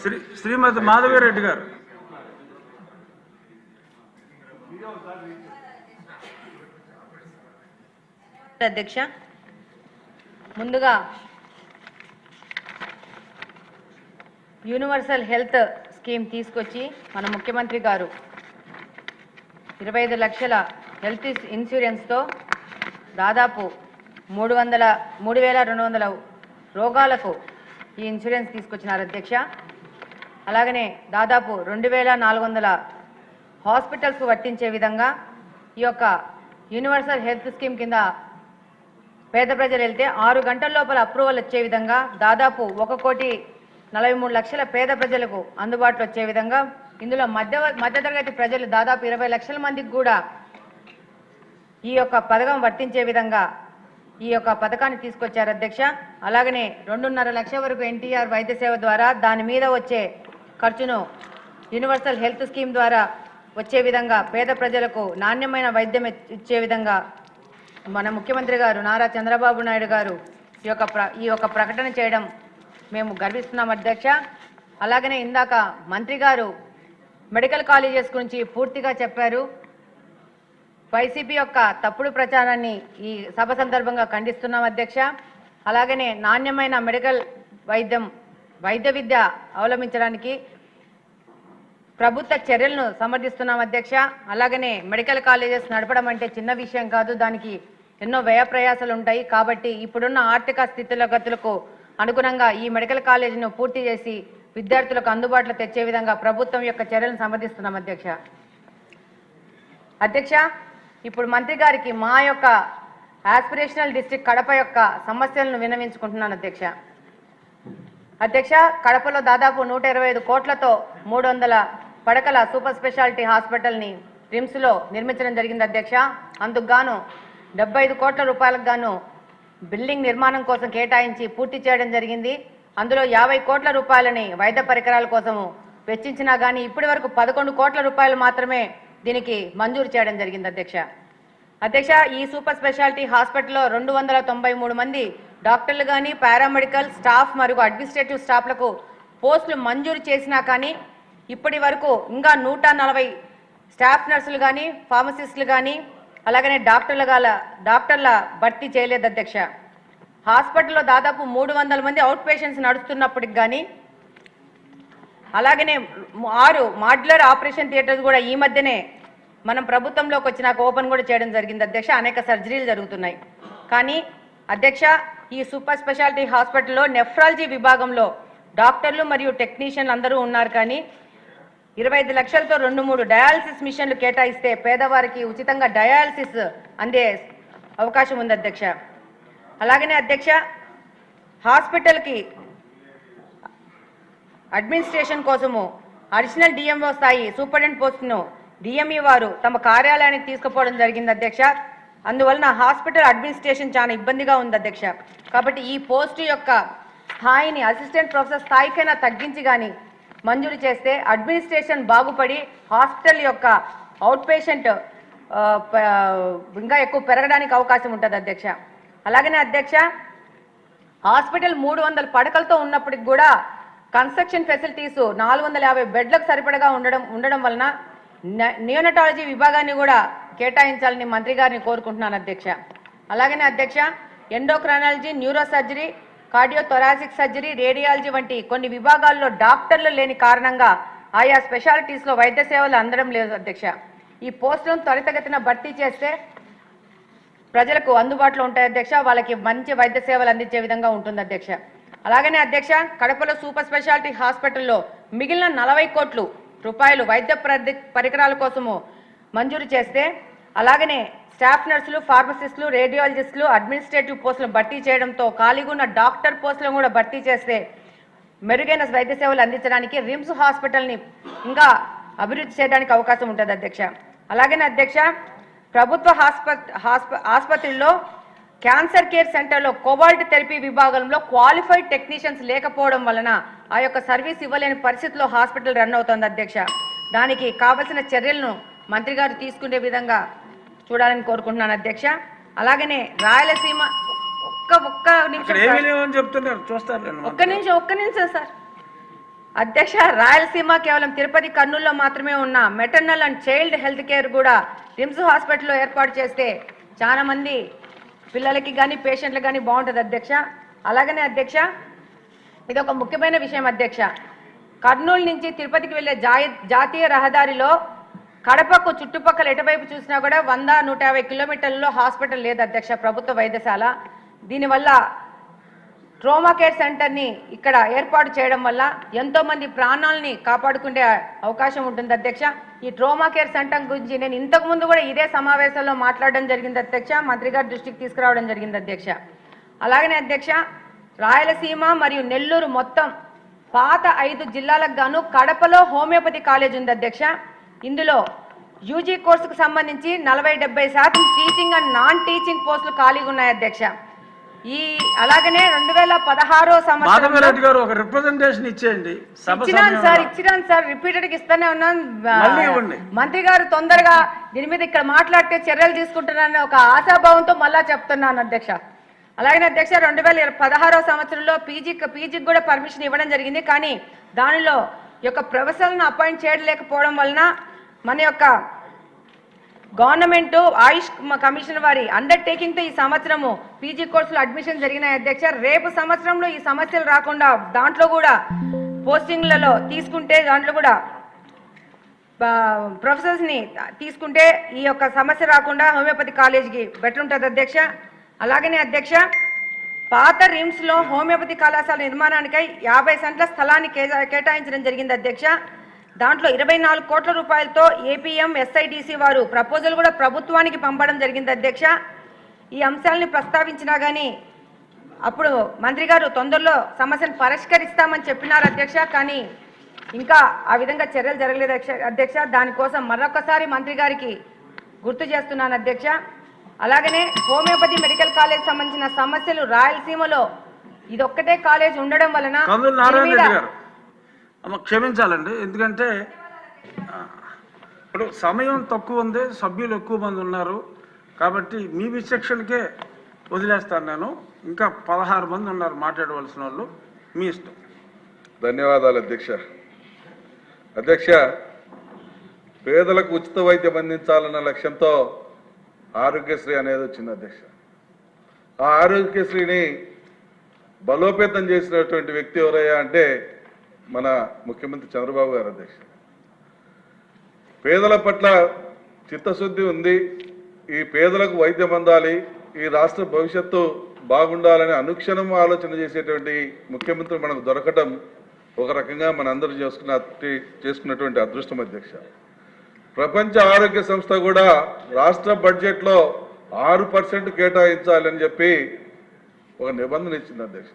శ్రీ శ్రీమతి మాధవిరెడ్డి గారు. అధ్యక్ష ముందుగా యూనివర్సల్ హెల్త్ స్కీమ్ తీసుకొచ్చి మన ముఖ్యమంత్రి గారు ఇరవై ఐదు లక్షల హెల్త్ ఇన్సూరెన్స్తో దాదాపు మూడు వందల మూడు వేల రెండు వందల రోగాలకు ఈ ఇన్సూరెన్స్ తీసుకొచ్చినారు అధ్యక్ష. అలాగనే దాదాపు రెండు వేల నాలుగు వందల హాస్పిటల్స్ వర్తించే విధంగా ఈ యొక్క యూనివర్సల్ హెల్త్ స్కీమ్ కింద పేద ప్రజలు వెళ్తే ఆరు గంటల లోపల అప్రూవల్ వచ్చే విధంగా దాదాపు ఒక కోటి నలభై మూడు లక్షల పేద ప్రజలకు అందుబాటులో వచ్చే విధంగా ఇందులో మధ్య మధ్యతరగతి ప్రజలు దాదాపు ఇరవై లక్షల మందికి కూడా ఈ యొక్క పథకం వర్తించే విధంగా ఈ యొక్క పథకాన్ని తీసుకొచ్చారు అధ్యక్ష. అలాగనే రెండున్నర లక్షల వరకు ఎన్టీఆర్ వైద్య సేవ ద్వారా దాని మీద వచ్చే ఖర్చును యూనివర్సల్ హెల్త్ స్కీమ్ ద్వారా వచ్చే విధంగా పేద ప్రజలకు నాణ్యమైన వైద్యం ఇచ్చే విధంగా మన ముఖ్యమంత్రి గారు నారా చంద్రబాబు నాయుడు గారు ఈ యొక్క ప్ర ఈ యొక్క ప్రకటన చేయడం మేము గర్విస్తున్నాం అధ్యక్ష. అలాగనే ఇందాక మంత్రి గారు మెడికల్ కాలేజెస్ గురించి పూర్తిగా చెప్పారు. వైసీపీ యొక్క తప్పుడు ప్రచారాన్ని ఈ సభ సందర్భంగా ఖండిస్తున్నాం అధ్యక్ష. అలాగనే నాణ్యమైన మెడికల్ వైద్యం వైద్య విద్య అవలంబించడానికి ప్రభుత్వ చర్యలను సమర్థిస్తున్నాం అధ్యక్ష. అలాగనే మెడికల్ కాలేజెస్ నడపడం అంటే చిన్న విషయం కాదు దానికి ఎన్నో వ్యయ ప్రయాసాలు ఉంటాయి. కాబట్టి ఇప్పుడున్న ఆర్థిక స్థితిగతులకు అనుగుణంగా ఈ మెడికల్ కాలేజీను పూర్తి చేసి విద్యార్థులకు అందుబాటులో తెచ్చే విధంగా ప్రభుత్వం యొక్క చర్యలను సమర్థిస్తున్నాం అధ్యక్ష. అధ్యక్ష ఇప్పుడు మంత్రి గారికి మా యొక్క ఆస్పిరేషనల్ డిస్ట్రిక్ట్ కడప యొక్క సమస్యలను విన్నవించుకుంటున్నాను అధ్యక్ష. అధ్యక్ష కడపలో దాదాపు నూట ఇరవై ఐదు కోట్లతో మూడు వందల పడకల సూపర్ స్పెషాలిటీ హాస్పిటల్ని రిమ్స్లో నిర్మించడం జరిగింది అధ్యక్ష. అందుకు గాను డెబ్బై ఐదు కోట్ల రూపాయలకు గాను బిల్డింగ్ నిర్మాణం కోసం కేటాయించి పూర్తి చేయడం జరిగింది. అందులో యాభై కోట్ల రూపాయలని వైద్య పరికరాల కోసము వెచ్చించినా కానీ ఇప్పటి వరకు పదకొండు కోట్ల రూపాయలు మాత్రమే దీనికి మంజూరు చేయడం జరిగింది అధ్యక్ష. అధ్యక్ష ఈ సూపర్ స్పెషాలిటీ హాస్పిటల్లో రెండు వందల తొంభై మూడు మంది డాక్టర్లు కానీ పారామెడికల్ స్టాఫ్ మరియు అడ్మినిస్ట్రేటివ్ స్టాఫ్లకు పోస్టులు మంజూరు చేసినా కానీ ఇప్పటి వరకు ఇంకా నూట నలభై స్టాఫ్ నర్సులు కానీ ఫార్మసిస్టులు కానీ అలాగనే డాక్టర్లు గల డాక్టర్ల భర్తీ చేయలేదు అధ్యక్ష. హాస్పిటల్లో దాదాపు మూడు వందల మంది అవుట్ పేషెంట్స్ నడుస్తున్నప్పటికి కానీ అలాగనే ఆరు మాడ్యులర్ ఆపరేషన్ థియేటర్స్ కూడా ఈ మధ్యనే మనం ప్రభుత్వంలోకి వచ్చినాక ఓపెన్ కూడా చేయడం జరిగింది. అధ్యక్ష అనేక సర్జరీలు జరుగుతున్నాయి. కానీ అధ్యక్ష ఈ సూపర్ స్పెషాలిటీ హాస్పిటల్లో నెఫ్రాలజీ విభాగంలో డాక్టర్లు మరియు టెక్నీషియన్లు అందరూ ఉన్నారు. కానీ ఇరవై ఐదు లక్షలతో రెండు మూడు డయాలసిస్ మిషన్లు కేటాయిస్తే పేదవారికి ఉచితంగా డయాలసిస్ అందే అవకాశం ఉంది అధ్యక్ష. అలాగనే అధ్యక్ష హాస్పిటల్కి అడ్మినిస్ట్రేషన్ కోసము అడిషనల్ డిఎంఓ స్థాయి సూపరింటెండెంట్ పోస్టును డిఎంఈ వారు తమ కార్యాలయానికి తీసుకుపోవడం జరిగింది అధ్యక్ష. అందువలన హాస్పిటల్ అడ్మినిస్ట్రేషన్ చాలా ఇబ్బందిగా ఉంది అధ్యక్ష. కాబట్టి ఈ పోస్టు యొక్క స్థాయిని అసిస్టెంట్ ప్రొఫెసర్ స్థాయికైనా తగ్గించి కానీ మంజూరు చేస్తే అడ్మినిస్ట్రేషన్ బాగుపడి హాస్పిటల్ యొక్క అవుట్ పేషెంట్ ఇంకా ఎక్కువ పెరగడానికి అవకాశం ఉంటుంది అధ్యక్ష. అలాగనే అధ్యక్ష హాస్పిటల్ మూడు వందల పడకలతో ఉన్నప్పటికి కూడా కన్స్ట్రక్షన్ ఫెసిలిటీస్ నాలుగు వందల యాభై బెడ్లకు సరిపడగా ఉండడం ఉండడం వలన నియోనటాలజీ విభాగాన్ని కూడా కేటాయించాలని మంత్రి గారిని కోరుకుంటున్నాను అధ్యక్ష. అలాగనే అధ్యక్ష endocrinology neuro surgery cardio thoracic surgery radiology వంటి కొన్ని విభాగాల్లో డాక్టర్లు లేని కారణంగా ఆయా స్పెషాలిటీస్లో వైద్య సేవలు అందడం లేదు అధ్యక్ష. ఈ పోస్టులను త్వరితగతిన భర్తీ చేస్తే ప్రజలకు అందుబాటులో ఉంటాయి అధ్యక్ష. వాళ్ళకి మంచి వైద్య సేవలు అందించే విధంగా ఉంటుంది అధ్యక్ష. అలాగనే అధ్యక్ష కడపలో సూపర్ స్పెషాలిటీ హాస్పిటల్లో మిగిలిన నలభై కోట్లు రూపాయలు వైద్య పరికరాల కోసము మంజూరు చేస్తే అలాగనే స్టాఫ్ నర్సులు ఫార్మసిస్టులు రేడియాలజిస్టులు అడ్మినిస్ట్రేటివ్ పోస్టులను భర్తీ చేయడంతో ఖాళీగా ఉన్న డాక్టర్ పోస్టులను కూడా భర్తీ చేస్తే మెరుగైన వైద్య సేవలు అందించడానికి రిమ్స్ హాస్పిటల్ని ఇంకా అభివృద్ధి చేయడానికి అవకాశం ఉంటుంది అధ్యక్ష. అలాగనే అధ్యక్ష ప్రభుత్వ హాస్ప హాస్ప ఆసుపత్రిలో క్యాన్సర్ కేర్ సెంటర్లో కోబాల్ట్ థెరపీ విభాగంలో క్వాలిఫైడ్ టెక్నీషియన్స్ లేకపోవడం వలన ఆ యొక్క సర్వీస్ ఇవ్వలేని పరిస్థితిలో హాస్పిటల్ రన్ అవుతోంది అధ్యక్ష. దానికి కావలసిన చర్యలను మంత్రి గారు తీసుకునే విధంగా చూడాలని కోరుకుంటున్నాను అధ్యక్ష. అలాగనే రాయలసీమ ఒక్క ఒక్క నిమిషం చెప్తున్నారు? చూస్తారు ఒక్క నిమిషం ఒక్క నిమిషం సార్. అధ్యక్ష రాయలసీమ కేవలం తిరుపతి కర్నూలులో మాత్రమే ఉన్న maternal and child health care కూడా రిమ్స్ హాస్పిటల్లో ఏర్పాటు చేస్తే చాలా మంది పిల్లలకి కానీ పేషెంట్లకు కానీ బాగుంటుంది అధ్యక్ష. అలాగనే అధ్యక్ష ఇది ఒక ముఖ్యమైన విషయం అధ్యక్ష. కర్నూలు నుంచి తిరుపతికి వెళ్ళే జాతీయ రహదారిలో కడపకు చుట్టుపక్కల ఎటువైపు చూసినా కూడా వంద నూట యాభై కిలోమీటర్లలో హాస్పిటల్ లేదు అధ్యక్ష ప్రభుత్వ వైద్యశాల. దీనివల్ల ట్రోమా కేర్ సెంటర్ని ఇక్కడ ఏర్పాటు చేయడం వల్ల ఎంతోమంది ప్రాణాలని కాపాడుకునే అవకాశం ఉంటుంది అధ్యక్ష. ఈ ట్రోమా కేర్ సెంటర్ గురించి నేను ఇంతకుముందు కూడా ఇదే సమావేశంలో మాట్లాడడం జరిగింది అధ్యక్ష. మంత్రి గారి దృష్టికి తీసుకురావడం జరిగింది అధ్యక్ష. అలాగనే అధ్యక్ష రాయలసీమ మరియు నెల్లూరు మొత్తం పాత ఐదు జిల్లాలకు గాను కడపలో హోమియోపతి కాలేజ్ ఉంది అధ్యక్ష. ఇందులో యూజీ కోర్సుకు సంబంధించి నలభై డెబ్బై శాతం టీచింగ్ అండ్ నాన్ టీచింగ్ పోస్టులు ఖాళీగా ఉన్నాయి అధ్యక్ష. ఈ అలాగనే రెండు వేల పదహారో మాధవరెడ్డి గారు ఒక రిప్రజెంటేషన్ ఇచ్చేయండి ఇచ్చినాను సార్. ఇచ్చినాను సార్ రిపీటెడ్ ఇస్తానే ఉన్నాను. మంత్రి గారు తొందరగా దీని మీద ఇక్కడ మాట్లాడితే చర్యలు తీసుకుంటున్నానని ఒక ఆశాభావంతో మళ్ళా చెప్తున్నాను అధ్యక్ష అలాగే అధ్యక్ష రెండు వేల పదహారో సంవత్సరంలో పీజీ పీజీకి కూడా పర్మిషన్ ఇవ్వడం జరిగింది కానీ దానిలో యొక్క ప్రొఫెసర్లను అపాయింట్ చేయలేకపోవడం వలన మన యొక్క గవర్నమెంట్ ఆయుష్ కమిషన్ వారి అండర్టేకింగ్తో ఈ సంవత్సరము పీజీ కోర్సులు అడ్మిషన్ జరిగినాయి అధ్యక్ష. రేపు సంవత్సరంలో ఈ సమస్యలు రాకుండా దాంట్లో కూడా పోస్టింగ్లలో తీసుకుంటే దాంట్లో కూడా ప్రొఫెసర్స్ని తీసుకుంటే ఈ యొక్క సమస్య రాకుండా హోమియోపతి కాలేజీకి బెటర్ ఉంటుంది అధ్యక్ష. అలాగనే అధ్యక్ష పాత రిమ్స్లో హోమియోపతి కళాశాల నిర్మాణానికై యాభై సెంట్ల స్థలాన్ని కేటాయించడం జరిగింది అధ్యక్ష. దాంట్లో ఇరవై నాలుగు కోట్ల రూపాయలతో ఏపీఎం ఎస్ఐడిసి వారు ప్రపోజల్ కూడా ప్రభుత్వానికి పంపడం జరిగింది అధ్యక్ష. ఈ అంశాలని ప్రస్తావించినా కానీ అప్పుడు మంత్రి గారు తొందరలో సమస్యను పరిష్కరిస్తామని చెప్పినారు అధ్యక్ష. కానీ ఇంకా ఆ విధంగా చర్యలు జరగలేదు అధ్యక్ష- దానికోసం మరొకసారి మంత్రి గారికి గుర్తు చేస్తున్నాను అధ్యక్ష. అలాగనే హోమియోపతి మెడికల్ కాలేజ్ సంబంధించిన సమస్యలు రాయలసీమలో ఇదొక్కటే కాలేజ్ ఉండడం వలన అమ్మ క్షమించాలండి. ఎందుకంటే ఇప్పుడు సమయం తక్కువ ఉంది సభ్యులు ఎక్కువ మంది ఉన్నారు. కాబట్టి మీ విచక్షణకే వదిలేస్తాను నేను. ఇంకా పదహారు మంది ఉన్నారు మాట్లాడవలసిన వాళ్ళు. మీ ఇష్టం. ధన్యవాదాలు అధ్యక్ష. అధ్యక్ష పేదలకు ఉచిత వైద్యం అందించాలన్న లక్ష్యంతో ఆరోగ్యశ్రీ అనేది వచ్చింది అధ్యక్ష. ఆ ఆరోగ్యశ్రీని బలోపేతం చేసినటువంటి వ్యక్తి ఎవరయ్యా అంటే మన ముఖ్యమంత్రి చంద్రబాబు గారు అధ్యక్ష పేదల పట్ల చిత్తశుద్ధి ఉంది ఈ పేదలకు వైద్యం అందాలి ఈ రాష్ట్ర భవిష్యత్తు బాగుండాలని అనుక్షణం ఆలోచన చేసేటువంటి ముఖ్యమంత్రి మనకు దొరకటం ఒక రకంగా మనందరూ చేసుకున్న చేసుకున్నటువంటి అదృష్టం అధ్యక్ష. ప్రపంచ ఆరోగ్య సంస్థ కూడా రాష్ట్ర బడ్జెట్లో ఆరు పర్సెంట్ కేటాయించాలని చెప్పి ఒక నిబంధన ఇచ్చింది అధ్యక్ష.